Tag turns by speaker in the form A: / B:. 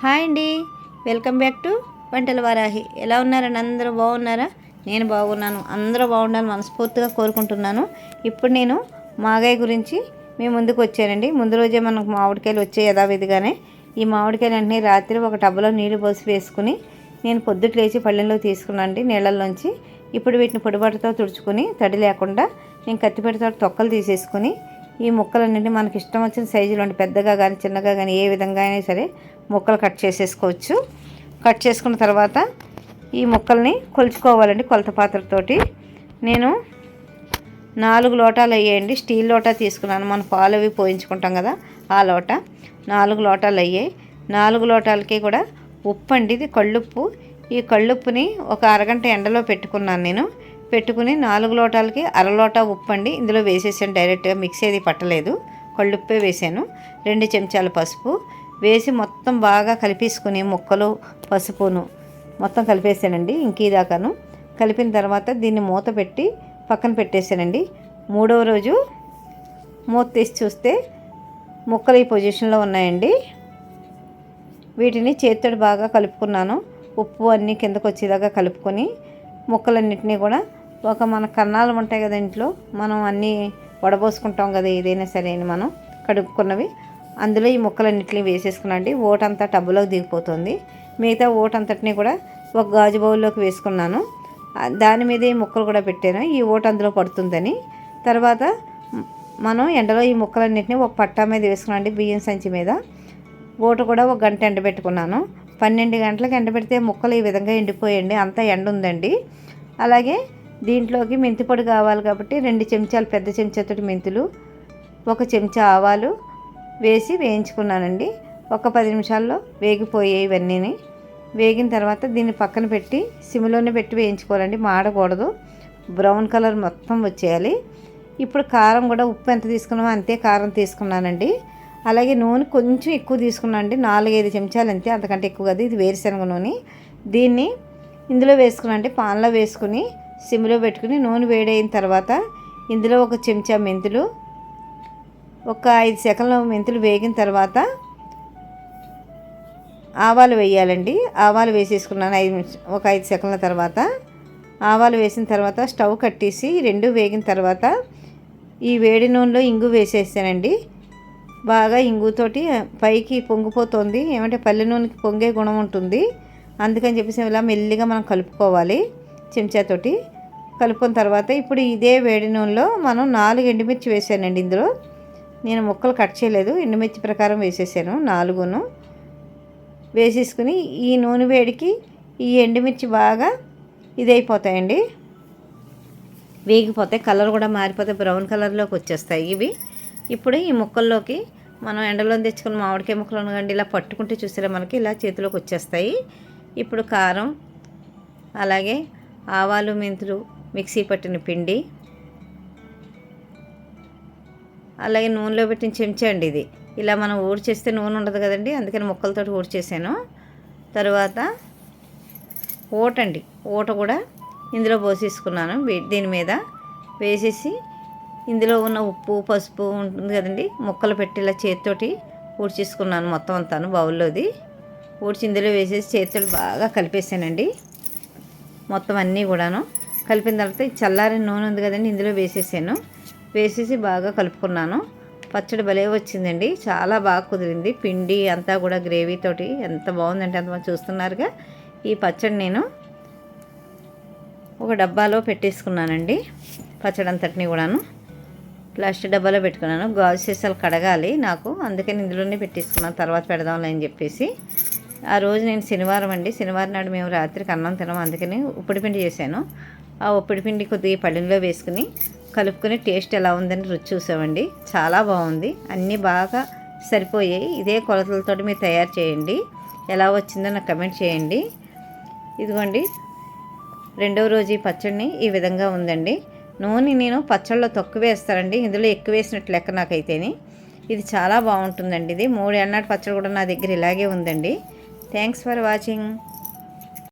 A: Hi అండి. Welcome back to వంటల వారాహి. ఎలా ఉన్నారండి అందరూ బాగున్నారా? నేను బాగున్నాను. అందరూ బాగుండాలని మనస్ఫూర్తిగా కోరుకుంటున్నాను. ఇప్పుడు నేను మాగాయ గురించి మీ ముందుకు వచ్చానండి. ముందు రోజే మనకు మామిడికాయలు వచ్చాయి యథావిధిగానే. ఈ మామిడికాయలు అంటే రాత్రి ఒక టబ్లో నీళ్ళు పోసి వేసుకుని నేను పొద్దుట లేచి పళ్ళెంలో తీసుకున్నాను అండి నీళ్ళల్లోంచి. ఇప్పుడు వీటిని పొడిబాటుతో తుడుచుకొని తడి లేకుండా నేను కత్తిపెడతో తొక్కలు తీసేసుకుని ఈ ముక్కలన్నింటినీ మనకి ఇష్టం వచ్చిన సైజులో పెద్దగా కానీ చిన్నగా కానీ ఏ విధంగా అయినా సరే ముక్కలు కట్ చేసేసుకోవచ్చు. కట్ చేసుకున్న తర్వాత ఈ ముక్కల్ని కొలుచుకోవాలండి కొలత పాత్రతోటి. నేను నాలుగు లోటాలు అయ్యాయండి. స్టీల్ లోటా తీసుకున్నాను. మనం పాలు అవి పోయించుకుంటాం కదా ఆ లోట. నాలుగు లోటాలు అయ్యాయి. నాలుగు లోటాలకి కూడా ఉప్పు అండి ఇది కళ్ళుప్పు. ఈ కళ్ళుప్పుని ఒక అరగంట ఎండలో పెట్టుకున్నాను నేను. పెట్టుకుని నాలుగు లోటాలకి అర లోటా ఉప్పు అండి. ఇందులో వేసేసాను డైరెక్ట్గా. మిక్స్ ఏది పట్టలేదు. కళ్ళుప్పే వేసాను. రెండు చెంచాల పసుపు. వేసి మొత్తం బాగా కలిపేసుకుని ముక్కలు పసుపును మొత్తం కలిపేసానండి. ఇంకీ దాకాను కలిపిన తర్వాత దీన్ని మూత పెట్టి పక్కన పెట్టేశానండి మూడవ రోజు మూత తీసి చూస్తే ముక్కలు ఈ పొజిషన్లో ఉన్నాయండి. వీటిని చేతితో బాగా కలుపుకున్నాను. ఉప్పు అన్నీ కిందకు వచ్చేదాకా కలుపుకొని ముక్కలన్నింటినీ కూడా ఒక మన కన్నాలు ఉంటాయి కదా ఇంట్లో మనం అన్నీ వడబోసుకుంటాం కదా ఏదైనా సరే అని మనం కడుక్కున్నవి. అందులో ఈ ముక్కలన్నింటినీ వేసేసుకున్నాండి ఓటంతా టబ్బులోకి దిగిపోతుంది. మిగతా ఓటంతటిని కూడా ఒక గాజు బౌల్లోకి వేసుకున్నాను. దాని మీద ఈ ముక్కలు కూడా పెట్టాను. ఈ ఓట అందులో పడుతుందని. తర్వాత మనం ఎండలో ఈ ముక్కలన్నింటినీ ఒక పట్టా మీద వేసుకున్నాండి బియ్యం సంచి మీద. ఓట కూడా ఒక గంట ఎండబెట్టుకున్నాను. పన్నెండు గంటలకు ఎండబెడితే ముక్కలు ఈ విధంగా ఎండిపోయండి. అంతా ఎండ ఉందండి. అలాగే దీంట్లోకి మెంతి పొడి కావాలి కాబట్టి రెండు చెంచాలు పెద్ద చెంచాతోటి మెంతులు ఒక చెంచా ఆవాలు వేసి వేయించుకున్నానండి. ఒక పది నిమిషాల్లో వేగిపోయాయి ఇవన్నీ వేగిన తర్వాత దీన్ని పక్కన పెట్టి సిమ్లోనే పెట్టి వేయించుకోవాలండి. మాడకూడదు. బ్రౌన్ కలర్ మొత్తం వచ్చేయాలి. ఇప్పుడు కారం కూడా ఉప్పు ఎంత తీసుకున్నామో అంతే కారం తీసుకున్నానండి. అలాగే నూనె కొంచెం ఎక్కువ తీసుకున్నాను అండి. నాలుగైదు చెంచాలు అంతే అంతకంటే ఎక్కువ కాదు. ఇది వేరుశనగ నూనె. దీన్ని ఇందులో వేసుకున్నాండి పాన్లో వేసుకుని సిమ్లో పెట్టుకుని నూనె వేడైన తర్వాత ఇందులో ఒక చెంచా మెంతులు ఒక ఐదు సెకండ్ల మెంతులు వేగిన తర్వాత ఆవాలు వేయాలండి. ఆవాలు వేసేసుకున్నాను ఐదు ఒక ఐదు సెకండ్ల తర్వాత. ఆవాలు వేసిన తర్వాత స్టవ్ కట్టేసి రెండు వేగిన తర్వాత ఈ వేడి నూనెలో ఇంగు వేసేసానండి బాగా ఇంగుతోటి పైకి పొంగిపోతుంది. ఏమంటే పల్లె నూనెకి పొంగే గుణం ఉంటుంది. అందుకని చెప్పేసి ఇలా మెల్లిగా మనం కలుపుకోవాలి చెంచాతోటి. కలుపుకున్న తర్వాత ఇప్పుడు ఇదే వేడి నూనెలో మనం నాలుగు ఎండుమిర్చి వేసానండి ఇందులో. నేను ముక్కలు కట్ చేయలేదు. ఎండుమిర్చి ప్రకారం వేసేసాను నాలుగును. వేసేసుకుని ఈ నూనె వేడికి ఈ ఎండుమిర్చి బాగా ఇదైపోతాయండి. వేగిపోతాయి కలర్ కూడా మారిపోతే బ్రౌన్ కలర్లోకి వచ్చేస్తాయి ఇవి. ఇప్పుడు ఈ ముక్కల్లోకి మనం ఎండలో తెచ్చుకున్న మామిడికాయ ముక్కలను కానీ ఇలా పట్టుకుంటే చూసారా మనకి? ఇలా చేతిలోకి వచ్చేస్తాయి. ఇప్పుడు కారం అలాగే ఆవాలు మెంతులు మిక్సీ పట్టిన పిండి అలాగే నూనెలో పెట్టిన చెంచా అండి ఇది. ఇలా మనం ఊడ్చేస్తే నూనె ఉండదు కదండి అందుకని ముక్కలతో ఊడ్చేసాను. తర్వాత ఓటండి ఓట కూడా ఇందులో పోసేసుకున్నాను. దీని మీద వేసేసి ఇందులో ఉన్న ఉప్పు పసుపు ఉంటుంది కదండి. ముక్కలు పెట్టి ఇలా చేతితోటి ఊడ్చేసుకున్నాను మొత్తం అంతాను బౌల్లోది. ఊడ్చి ఇందులో వేసేసి చేతితో బాగా కలిపేసానండి. మొత్తం అన్నీ కూడాను. కలిపిన తర్వాత చల్లారిన నూనె ఉంది కదండి ఇందులో వేసేసాను. వేసేసి బాగా కలుపుకున్నాను. పచ్చడి భలే వచ్చిందండి. చాలా బాగా కుదిరింది. పిండి అంతా కూడా గ్రేవీతోటి ఎంత బాగుందంటే అంత చూస్తున్నారుగా. ఈ పచ్చడి నేను ఒక డబ్బాలో పెట్టేసుకున్నానండి పచ్చడి అంతటిని కూడాను. ప్లాస్టిక్ డబ్బాలో పెట్టుకున్నాను. గాజు సీసాలు కడగాలి నాకు. అందుకని ఇందులోనే పెట్టేసుకున్నాను. తర్వాత పెడదాంలే అని చెప్పేసి. ఆ రోజు నేను శనివారం అండి. శనివారం నాడు మేము రాత్రికి అన్నం తినము. అందుకని ఉప్పిడి పిండి చేశాను. ఆ ఉప్పిడి పిండి కొద్దిగా పళ్ళెంలో వేసుకుని కలుపుకొని టేస్ట్ ఎలా ఉందని రుచి చూసామండి. చాలా బాగుంది. అన్నీ బాగా సరిపోయాయి. ఇదే కొలతలతో మీరు తయారు చేయండి. ఎలా వచ్చిందో నాకు కమెంట్ చేయండి. ఇదిగోండి. రెండవ రోజు ఈ పచ్చడిని ఈ విధంగా ఉందండి. నూనె నేను పచ్చళ్ళలో తక్కువ వేస్తానండి. ఇందులో ఎక్కువ వేసినట్టు లెక్క నాకైతేని. ఇది చాలా బాగుంటుందండి. ఇది మూడు ఎన్నటి పచ్చడి కూడా నా దగ్గర ఇలాగే ఉందండి. Thanks for watching